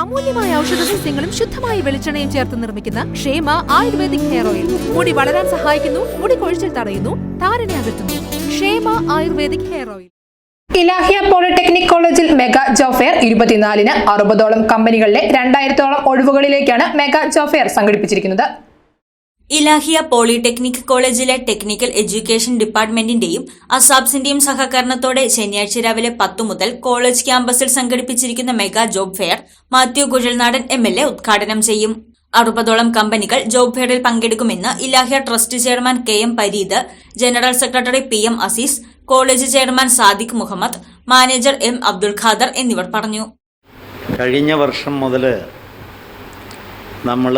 അമൂല്യമായ ഔഷധ സസ്യങ്ങളും ശുദ്ധമായ വെളിച്ചെണ്ണയും ചേർത്ത് നിർമ്മിക്കുന്ന ക്ഷേമ ആയുർവേദിക് ഹെയർ ഓയിൽ. മുടി വളരാൻ സഹായിക്കുന്നു മുടി കൊഴിച്ചിൽ തടയുന്നു താരനെ അകറ്റുന്നു. Kshema ayurvedic hair oil. Ilahia polytechnic കോളേജിൽ മെഗാ ജോഫെയർ ഇരുപത്തിനാലിന് അറുപതോളം കമ്പനികളിലെ രണ്ടായിരത്തോളം ഒഴിവുകളിലേക്കാണ് മെഗാ ജോഫെയർ സംഘടിപ്പിച്ചിരിക്കുന്നത്. ഇലാഹിയ പോളിടെക്നിക് കോളേജിലെ ടെക്നിക്കൽ എഡ്യൂക്കേഷൻ ഡിപ്പാർട്ട്മെന്റിന്റെയും അസാബ്സിന്റെയും സഹകരണത്തോടെ ശനിയാഴ്ച രാവിലെ പത്തു മുതൽ കോളേജ് ക്യാമ്പസിൽ സംഘടിപ്പിച്ചിരിക്കുന്ന mega job fair Mathew Kuzhalnadan M L A ഉദ്ഘാടനം ചെയ്യും. അറുപതോളം കമ്പനികൾ ജോബ് ഫെയറിൽ പങ്കെടുക്കുമെന്ന് Ilahia trust chairman K M Pareed general secretary P M Azeez college chairman Sadiq Muhammad manager M Abdul Khader എന്നിവർ പറഞ്ഞു. കഴിഞ്ഞ വർഷം മുതൽ നമ്മൾ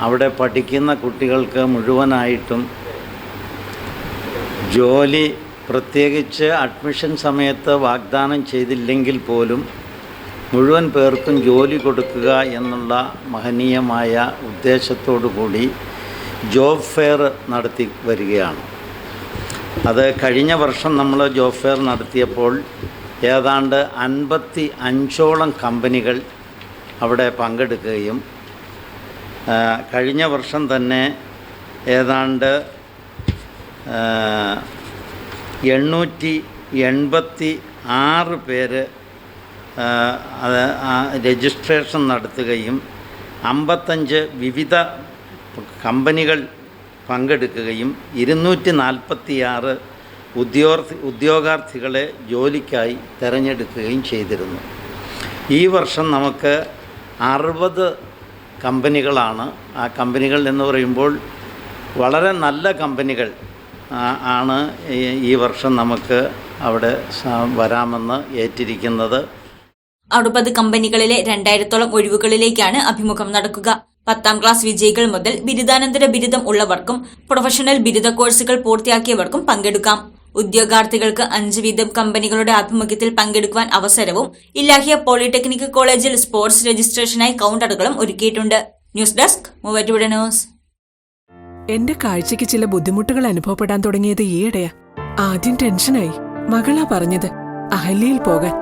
അവിടെ പഠിക്കുന്ന കുട്ടികൾക്ക് മുഴുവനായിട്ടും ജോലി പ്രത്യേകിച്ച് അഡ്മിഷൻ സമയത്ത് വാഗ്ദാനം ചെയ്തില്ലെങ്കിൽ പോലും മുഴുവൻ പേർക്കും ജോലി കൊടുക്കുക എന്നുള്ള മഹനീയമായ ഉദ്ദേശത്തോടു കൂടി ജോബ് ഫെയർ നടത്തി വരികയാണ്. അത് കഴിഞ്ഞ വർഷം നമ്മൾ ജോബ് ഫെയർ നടത്തിയപ്പോൾ ഏതാണ്ട് അൻപത്തി അഞ്ചോളം കമ്പനികൾ അവിടെ പങ്കെടുക്കുകയും കഴിഞ്ഞ വർഷം തന്നെ ഏതാണ്ട് എണ്ണൂറ്റി എൺപത്തി ആറ് പേര് അത് രജിസ്ട്രേഷൻ നടത്തുകയും അമ്പത്തഞ്ച് വിവിധ കമ്പനികൾ പങ്കെടുക്കുകയും ഇരുന്നൂറ്റി നാൽപ്പത്തിയാറ് ഉദ്യോഗാർത്ഥി ഉദ്യോഗാർത്ഥികളെ ജോലിക്കായി തിരഞ്ഞെടുക്കുകയും ചെയ്തിരുന്നു. ഈ വർഷം നമുക്ക് അറുപത് കമ്പനികളാണ്. ആ കമ്പനികൾ എന്ന് പറയുമ്പോൾ വളരെ നല്ല കമ്പനികൾ ആണ് ഈ- വർഷം നമുക്ക് അവിടെ വരാമെന്ന് ഏറ്റിരിക്കുന്നത്. അറുപത് കമ്പനികളിലെ രണ്ടായിരത്തോളം ഒഴിവുകളിലേക്കാണ് അഭിമുഖം നടക്കുക. പത്താം ക്ലാസ് വിജയികൾ മുതൽ ബിരുദാനന്തര ബിരുദം ഉള്ളവർക്കും പ്രൊഫഷണൽ ബിരുദ കോഴ്സുകൾ പൂർത്തിയാക്കിയവർക്കും പങ്കെടുക്കാം. ഉദ്യോഗാർത്ഥികൾക്ക് അഞ്ച് വീതം കമ്പനികളുടെ ആഭിമുഖ്യത്തിൽ പങ്കെടുക്കുവാൻ അവസരവും ഇല്ലാഹിയ പോളിടെക്നിക് കോളേജിൽ സ്പോർട്സ് രജിസ്ട്രേഷനായി കൗണ്ടറുകളും ഒരുക്കിയിട്ടുണ്ട്. News desk Muvattupuzha news. എന്റെ കാഴ്ചയ്ക്ക് ചില ബുദ്ധിമുട്ടുകൾ അനുഭവപ്പെടാൻ തുടങ്ങിയത് ഈയിടെയാ. ആദ്യം ടെൻഷനായി. മകളാ പറഞ്ഞത് അഹല്യയിൽ പോകാൻ.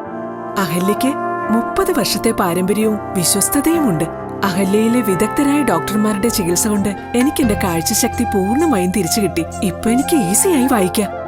അഹല്യയ്ക്ക് മുപ്പത് വർഷത്തെ പാരമ്പര്യവും വിശ്വസ്തതയുമുണ്ട്. അഹല്യയിലെ വിദഗ്ധരായ ഡോക്ടർമാരുടെ ചികിത്സ കൊണ്ട് എനിക്ക് എന്റെ കാഴ്ചശക്തി പൂർണമായും തിരിച്ചു കിട്ടി ഇപ്പൊ എനിക്ക് ഈസിയായി വായിക്കാം.